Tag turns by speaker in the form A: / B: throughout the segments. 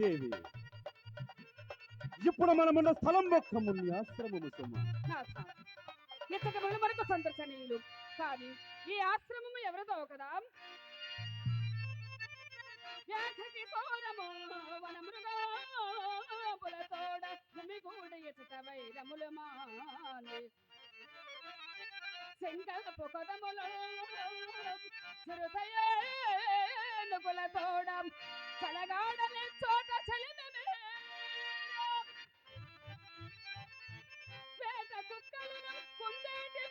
A: దేవి. ఇప్పుడు మనమున్న స్థలం ఒక్క ముని ఆశ్రమము సుమ.
B: నాథ ఇచ్చటములు సందర్శనీయులు. కానీ ఈ ఆశ్రమము ఎవరిదో కదా? వ్యాధకి సోరము వన మృగాపులతోడ భూమిగూడ వైరములు మాని. చలగాడని చోట చలిమి వేట కుక్కలను కుందేటి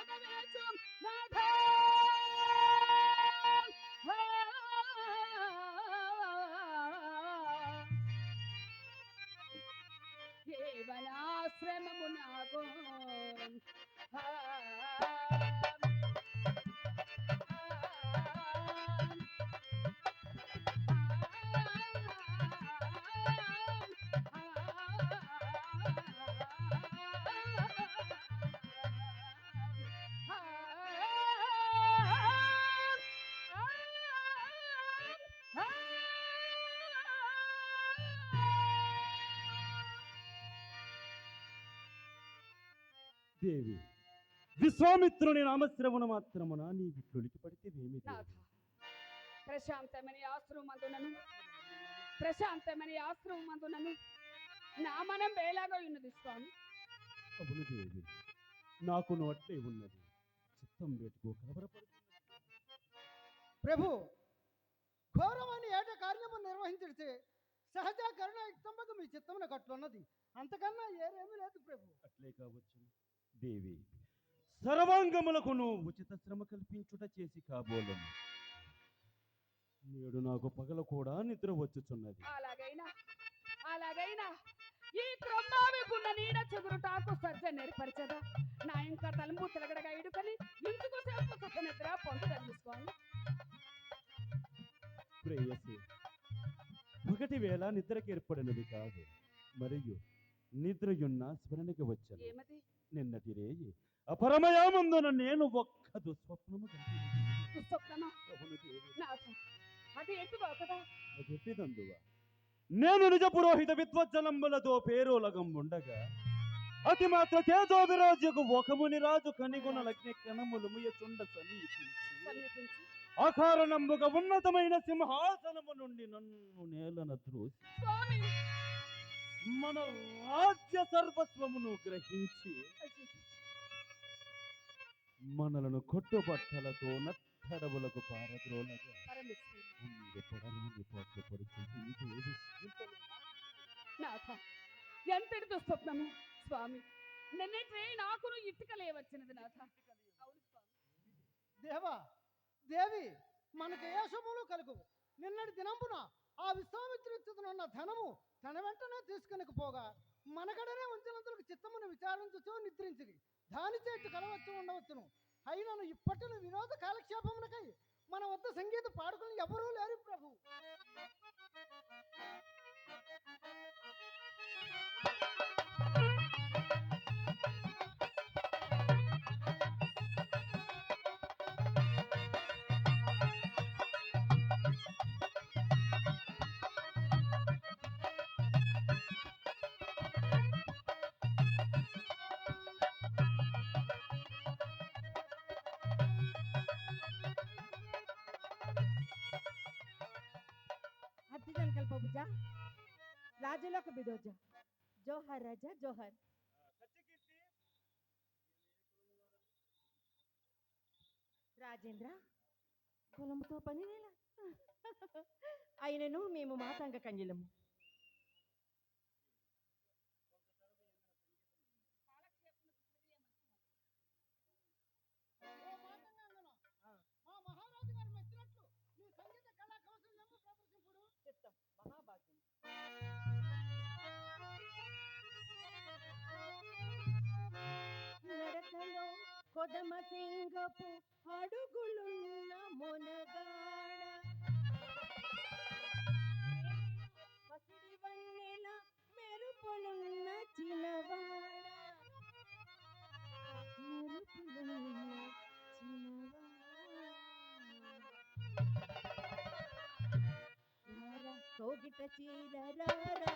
B: Nathanael,
A: దేవి విశ్వామిత్రుని నామశ్రవణ మాత్రమున నీ విట్లుడికి పడితే ఏమి
B: నాథ ప్రశాంతమైన ఆశ్రమందునను ప్రశాంతమైన ఆశ్రమందునను నా మనం వేలాగా ఉన్నది స్వామి.
A: అవును దేవి నాకు అట్లే ఉన్నది చిత్తం పెట్టుకో కలవరపడుతున్నది.
C: ప్రభు ఘోరమైన ఏట కార్యము నిర్వహించితే సహజ కరుణయుక్తముకు మీ చిత్తమున కట్లున్నది అంతకన్నా ఏరేమీ లేదు ప్రభు.
A: అట్లే కావచ్చు దేవి సర్వాంగములకు నువ్వు ఉచిత శ్రమ కల్పించుట చేసి కాబోలను నేడు నాకు పగల కూడా నిద్ర వచ్చుచున్నది.
B: అలాగైనా అలాగైనా ఈ క్రొమ్మావికున్న నీడ చెగురుటాకు సర్జ నేర్పరచదా? నా ఇంకా తలుపు తిరగడగా ఇడుకని ఇందుకు సేపు సుఖ నిద్ర పొందుదని స్వామి
A: ప్రేయసి ఒకటి వేళ నిద్రకి ఏర్పడినది కాదు మరియు నిద్రయున్న స్మరణకి వచ్చాను.
B: ఏమది?
A: నిన్నటి రేయి అపరమయామందున నేను ఒక్క దుస్వప్నము నేను నిజ పురోహిత విద్వజ్జలంబులతో పేరోలగం ఉండగా అతి మాత్ర తేజో విరాజుకు ఒకముని రాజు కనిగొన లగ్ని కణములు ముయచుండ సమీపించి అకారణంబుగా ఉన్నతమైన సింహాసనము నుండి నన్ను నేలన ద్రోసి మన రాజ్య సర్వస్వమును గ్రహించి మనలను కొట్టుబట్టలతో నట్టడవులకు పారద్రోలగా
B: నాథ ఎంతటి దుస్వప్నము? స్వామి నిన్నటి నాకును ఇటుకలే వచ్చినది నాథ.
C: దేవా దేవి మనకు ఏ శుభములు కలుగు నిన్నటి దినంపున ఆ విశ్వామిత్రున్న ధనము తన వెంటనే తీసుకుని పోగా మనకడనే ఉంచినందుకు చిత్తమును విచారించుచూ నిద్రించిరి. దాని చేటు కలవచ్చు ఉండవచ్చును. అయినను ఇప్పటిని వినోద కాలక్షేపమునకై మన వద్ద సంగీత పాడుకుని ఎవరూ లేరు ప్రభు.
D: రాజా రాజులకు బిడోజా. జోహర్ రాజా జోహర్. రాజేంద్ర కులముతో పని నేల. అయినను మేము
C: మా
D: సంఘ కంజిలము కొదమ సింగపు అడుగులున్న మునగాడ. పసిడి వన్నెల మెరుపులున్న చిన్నవాడ మెరుపులున్న చిన్నవాడ తోగిట చీర రారా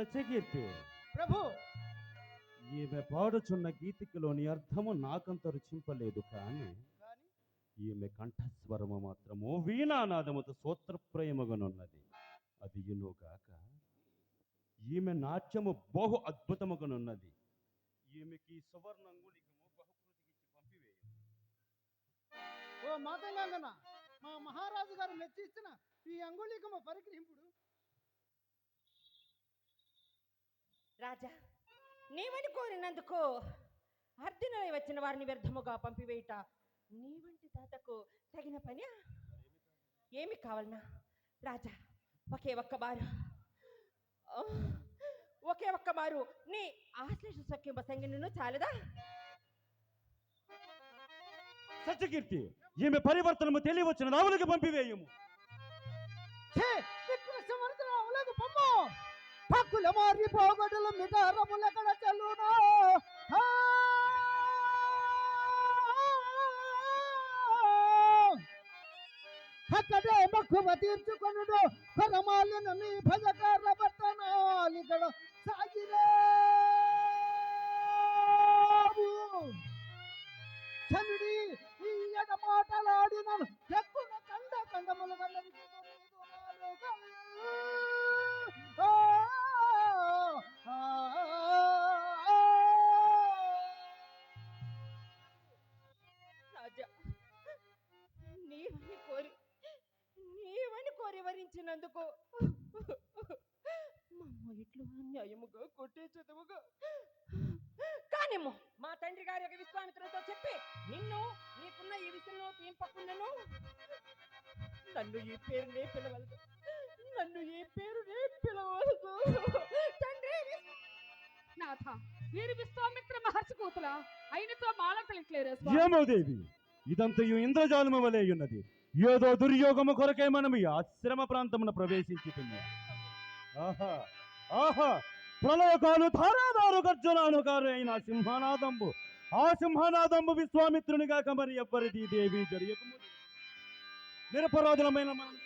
A: సత్యకీర్తి.
C: ప్రభు!
A: ఈమె పాడుచున్న గీతికలోని అర్థము నాకంత రుచింపలేదు కానీ ఈమె కంఠస్వరము మాత్రము వీణానాదముతో సూత్రప్రయముగనున్నది. అది ఇనుగాక ఈమె నాట్యము బహు అద్భుతముగనున్నది. ఈమెకి సువర్ణంగుళికము బహుకృతికిచ్చి పంపివేయు.
C: ఓ మాతంగాంగన మా మహారాజు గారు మెచ్చి ఇచ్చిన ఈ అంగుళికము పరిగ్రహింపుడు
D: రాజా నీవని కోరినందుకు అర్జునులై వచ్చిన వారిని వ్యర్థముగా పంపివేయుట నీ వంటి తాతకు తగిన పని? ఏమి కావాలనా? రాజా ఒకే ఒక్క ఆ, ఒకే ఒక్క మారు నీ ఆశ్లేష సఖ్యంబ సంగిను చాలదా?
A: సత్యకీర్తి ఈమె పరివర్తనము తెలియవచ్చిన రావులకి పంపివేయము.
C: కులమారి మారి పోగొడల మిటారముల కడ చెల్లునా? అక్కడే మక్కువ తీర్చుకొనుడు కొరమాలిన నీ భజకార పట్టణాలిగడ సాగిరే.
D: నీవని కోరి వరించినందుకు మమ్మ ఇట్లు అన్యాయముగా కొట్టే చదువుగా కానిమ్ము మా తండ్రి గారి యొక్క విశ్వామిత్రులతో చెప్పి నిన్ను నీకున్న ఈ విషయంలో తీంపకుండాను నన్ను ఈ పేరునే పిలవలదు. నన్ను ఈ పేరునే పిలవలదు. తండ్రి!
B: నాథ వీరి విశ్వామిత్ర మహర్షి కూతుల? అయినతో మాలంకలిట్లేరే
A: ఏమో దేవి ఇదంతయు ఇంద్రజాలము వలె ఉన్నది. ఏదో దుర్యోగము కొరకే మనం ఈ ఆశ్రమ ప్రాంతమున ప్రవేశించుతుంది ఆహా ఆహా ప్రళయకాలు ధారాదారు గర్జనానుకారు అయిన సింహనాదంబు. ఆ సింహనాదంబు విశ్వామిత్రునిగా కమరి ఎవ్వరిది దేవి జరియకు నిరపరాధులమైన మనం